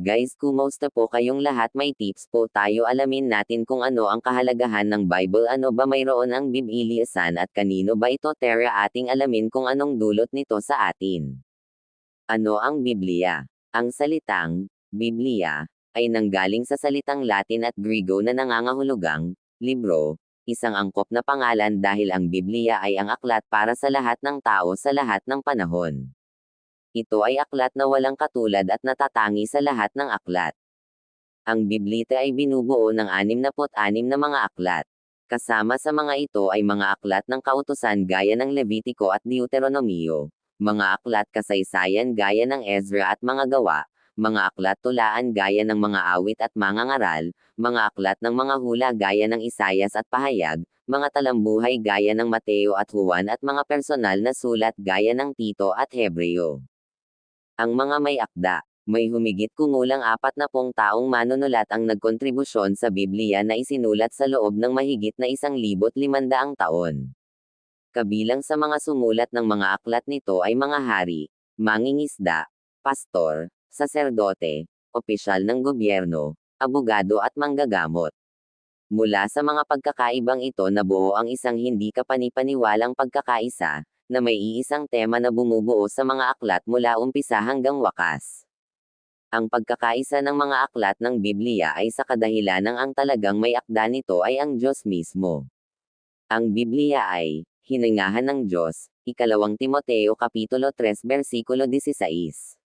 Guys, kumusta po kayong lahat? May tips po tayo alamin natin kung ano ang kahalagahan ng Bible, ano ba mayroon ang Bibiliasan at kanino ba ito tera ating alamin kung anong dulot nito sa atin. Ano ang Biblia? Ang salitang, Biblia, ay nanggaling sa salitang Latin at Griego na nangangahulugang, libro, isang angkop na pangalan dahil ang Biblia ay ang aklat para sa lahat ng tao sa lahat ng panahon. Ito ay aklat na walang katulad at natatangi sa lahat ng aklat. Ang Biblita ay binubuo ng 66 na mga aklat. Kasama sa mga ito ay mga aklat ng kautusan gaya ng Levitico at Deuteronomio, mga aklat kasaysayan gaya ng Ezra at mga gawa, mga aklat tulaan gaya ng mga awit at mga ngaral, mga aklat ng mga hula gaya ng Isayas at Pahayag, mga talambuhay gaya ng Mateo at Juan at mga personal na sulat gaya ng Tito at Hebreo. Ang mga may akda, may humigit kumulang apat na pong taong manunulat ang nagkontribusyon sa Biblia na isinulat sa loob ng mahigit na isang libot limandaang taon. Kabilang sa mga sumulat ng mga aklat nito ay mga hari, mangingisda, pastor, saserdote, opisyal ng gobyerno, abogado at manggagamot. Mula sa mga pagkakaibang ito nabuo ang isang hindi kapanipaniwalang pagkakaisa, na may iisang tema na bumubuo sa mga aklat mula umpisa hanggang wakas. Ang pagkakaisa ng mga aklat ng Biblia ay sa kadahilan ng ang talagang may akda nito ay ang Diyos mismo. Ang Biblia ay, hiningahan ng Diyos, ikalawang Timoteo Kapitulo 3 versikulo 16.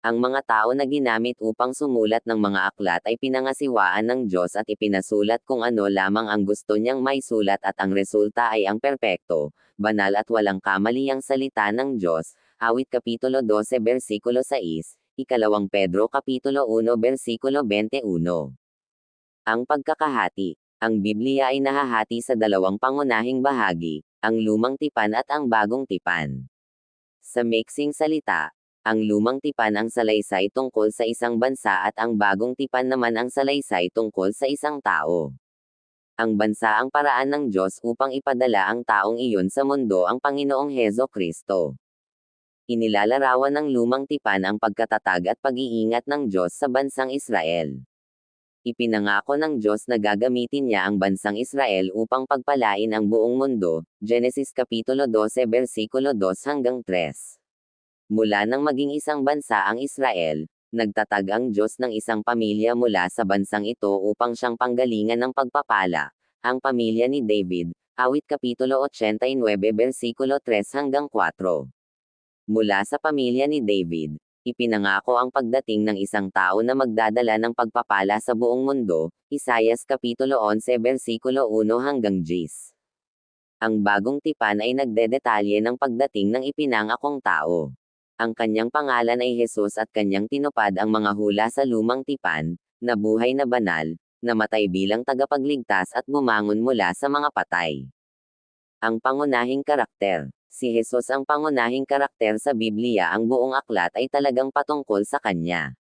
Ang mga tao na ginamit upang sumulat ng mga aklat ay pinangasiwaan ng Diyos at ipinasulat kung ano lamang ang gusto niyang may sulat at ang resulta ay ang perpekto, banal at walang kamaliyang salita ng Diyos. Awit Kapitulo 12 versikulo 6, Ikalawang Pedro Kapitulo 1 versikulo 21. Ang pagkakahati. Ang Biblia ay nahahati sa dalawang pangunahing bahagi, ang lumang tipan at ang bagong tipan. Sa mixing salita, ang lumang tipan ang salaysay tungkol sa isang bansa at ang bagong tipan naman ang salaysay tungkol sa isang tao. Ang bansa ang paraan ng Diyos upang ipadala ang taong iyon sa mundo ang Panginoong Hezo Kristo. Inilalarawan ng lumang tipan ang pagkatatag at pag-iingat ng Diyos sa bansang Israel. Ipinangako ng Diyos na gagamitin niya ang bansang Israel upang pagpalain ang buong mundo, Genesis Kapitulo 12 versikulo 2 hanggang 3. Mula nang maging isang bansa ang Israel, nagtatag ang Diyos ng isang pamilya mula sa bansang ito upang siyang panggalingan ng pagpapala, ang pamilya ni David, awit Kapitulo 89 versikulo 3 hanggang 4. Mula sa pamilya ni David, ipinangako ang pagdating ng isang tao na magdadala ng pagpapala sa buong mundo, Isayas Kapitulo 11 versikulo 1 hanggang 10. Ang bagong tipan ay nagdedetalye ng pagdating ng ipinangakong tao. Ang kanyang pangalan ay Jesus at kanyang tinupad ang mga hula sa lumang tipan, na buhay na banal, namatay bilang tagapagligtas at bumangon mula sa mga patay. Ang pangunahing karakter Si Jesus ang pangunahing karakter sa Biblia ang buong aklat ay talagang patungkol sa kanya.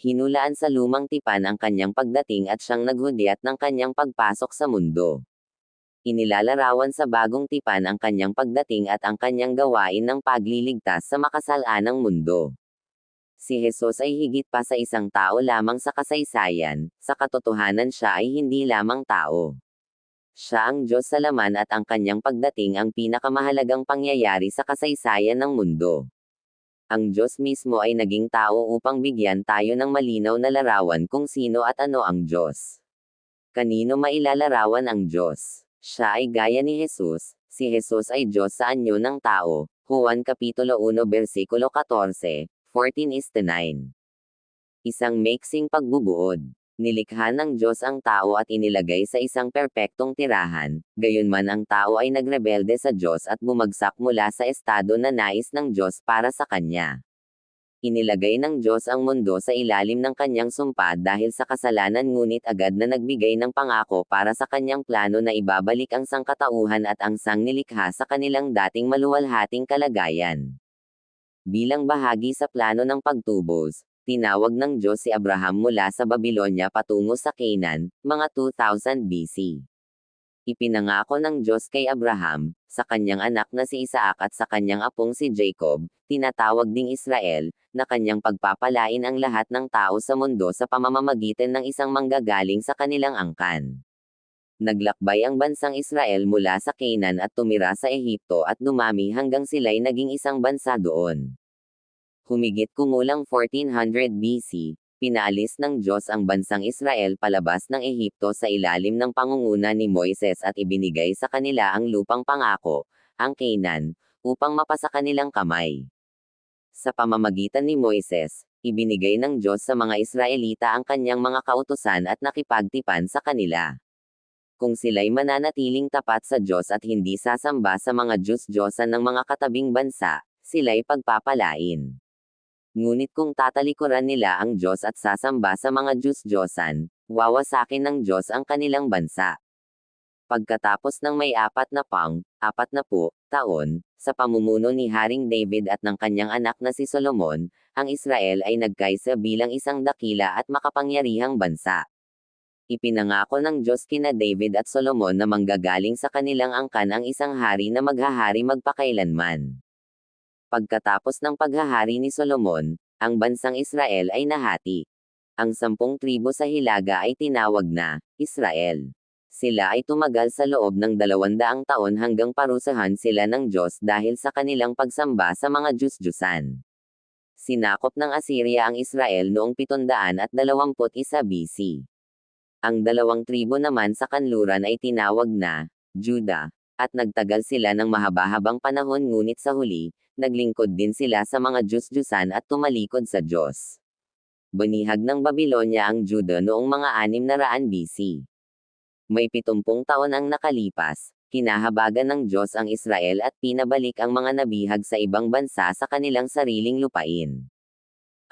Hinulaan sa lumang tipan ang kanyang pagdating at siyang naghudyat ng kanyang pagpasok sa mundo. Inilalarawan sa bagong tipan ang kanyang pagdating at ang kanyang gawain ng pagliligtas sa makasalanang mundo. Si Jesus ay higit pa sa isang tao lamang sa kasaysayan, sa katotohanan siya ay hindi lamang tao. Siya ang Diyos sa laman at ang kanyang pagdating ang pinakamahalagang pangyayari sa kasaysayan ng mundo. Ang Diyos mismo ay naging tao upang bigyan tayo ng malinaw na larawan kung sino at ano ang Diyos. Kanino mailalarawan ang Diyos? Siya ay gaya ni Jesus, si Jesus ay Diyos sa anyo ng tao, Juan Kapitulo 1 versikulo 14, 14 is to 9. Isang mixing pagbubuod. Nilikha ng Diyos ang tao at inilagay sa isang perpektong tirahan, gayunman ang tao ay nagrebelde sa Diyos at bumagsak mula sa estado na nais ng Diyos para sa kanya. Inilagay ng Diyos ang mundo sa ilalim ng kanyang sumpa dahil sa kasalanan ngunit agad na nagbigay ng pangako para sa kanyang plano na ibabalik ang sangkatauhan at ang sangnilikha sa kanilang dating maluwalhating kalagayan. Bilang bahagi sa plano ng pagtubos, tinawag ng Diyos si Abraham mula sa Babylonia patungo sa Canaan, mga 2000 BC. Ipinangako ng Diyos kay Abraham, sa kanyang anak na si Isaac at sa kanyang apong si Jacob, tinatawag ding Israel, na kanyang pagpapalain ang lahat ng tao sa mundo sa pamamamagitan ng isang manggagaling sa kanilang angkan. Naglakbay ang bansang Israel mula sa Canaan at tumira sa Ehipto at dumami hanggang sila'y naging isang bansa doon. Humigit kumulang 1400 BC, pinaalis ng Diyos ang bansang Israel palabas ng Ehipto sa ilalim ng pangunguna ni Moises at ibinigay sa kanila ang lupang pangako, ang Canaan, upang mapasa kanilang kamay. Sa pamamagitan ni Moises, ibinigay ng Diyos sa mga Israelita ang kanyang mga kautusan at nakipagtipan sa kanila. Kung sila'y mananatiling tapat sa Diyos at hindi sasamba sa mga Diyos-Diyosan ng mga katabing bansa, sila'y pagpapalain. Ngunit kung tatalikuran nila ang Diyos at sasamba sa mga Diyos-Diyosan, wawasakin ng Diyos ang kanilang bansa. Pagkatapos ng may apat na pang, apat na po, taon, sa pamumuno ni Haring David at ng kanyang anak na si Solomon, ang Israel ay nagkaisa bilang isang dakila at makapangyarihang bansa. Ipinangako ng Diyos kina David at Solomon na manggagaling sa kanilang angkan ang isang hari na maghahari magpakailanman. Pagkatapos ng paghahari ni Solomon, ang bansang Israel ay nahati. Ang sampung tribo sa Hilaga ay tinawag na Israel. Sila ay tumagal sa loob ng dalawandaang taon hanggang parusahan sila ng Diyos dahil sa kanilang pagsamba sa mga Diyos-Diyusan. Sinakop ng Assyria ang Israel noong 721 BC. Ang dalawang tribo naman sa kanluran ay tinawag na Juda, at nagtagal sila ng mahaba-habang panahon ngunit sa huli, naglingkod din sila sa mga Diyos-Diyusan at tumalikod sa Diyos. Banihag ng Babylonia ang Juda noong mga 600 BC. May pitumpung taon ang nakalipas, kinahabagan ng Diyos ang Israel at pinabalik ang mga nabihag sa ibang bansa sa kanilang sariling lupain.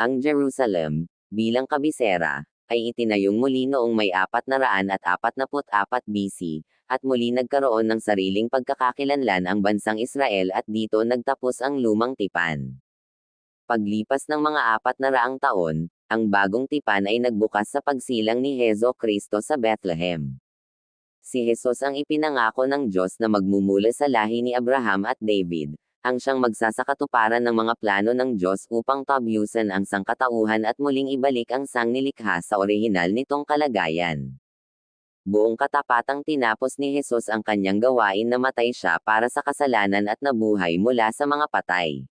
Ang Jerusalem, bilang kabisera, ay itinayong muli noong may 444 BC, at muli nagkaroon ng sariling pagkakakilanlan ang bansang Israel at dito nagtapos ang lumang tipan. Paglipas ng mga apat na raang taon, ang bagong tipan ay nagbukas sa pagsilang ni Hezo Kristo sa Bethlehem. Si Jesus ang ipinangako ng Diyos na magmumula sa lahi ni Abraham at David, ang siyang magsasakatuparan ng mga plano ng Diyos upang tabyusan ang sangkatauhan at muling ibalik ang sangnilikha sa orihinal nitong kalagayan. Buong katapatang tinapos ni Jesus ang kanyang gawain na matay siya para sa kasalanan at nabuhay mula sa mga patay.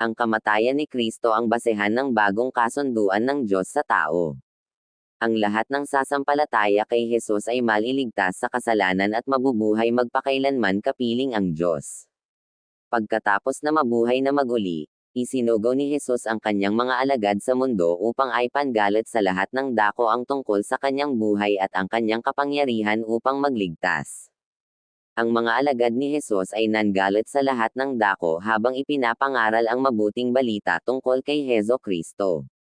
Ang kamatayan ni Kristo ang basehan ng bagong kasunduan ng Diyos sa tao ang lahat ng sasampalataya kay Jesus ay maliligtas sa kasalanan at mabubuhay magpakailanman kapiling ang Diyos. Pagkatapos na mabuhay na maguli, isinugo ni Jesus ang kanyang mga alagad sa mundo upang ay pangalat sa lahat ng dako ang tungkol sa kanyang buhay at ang kanyang kapangyarihan upang magligtas. Ang mga alagad ni Jesus ay nanggalat sa lahat ng dako habang ipinapangaral ang mabuting balita tungkol kay Hezo Kristo.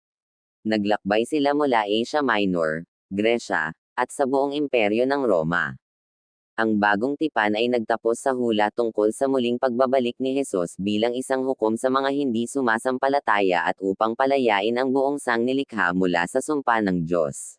Naglakbay sila mula Asia Minor, Gresya, at sa buong imperyo ng Roma. Ang bagong tipan ay nagtapos sa hula tungkol sa muling pagbabalik ni Jesus bilang isang hukom sa mga hindi sumasampalataya at upang palayain ang buong sangnilikha mula sa sumpa ng Diyos.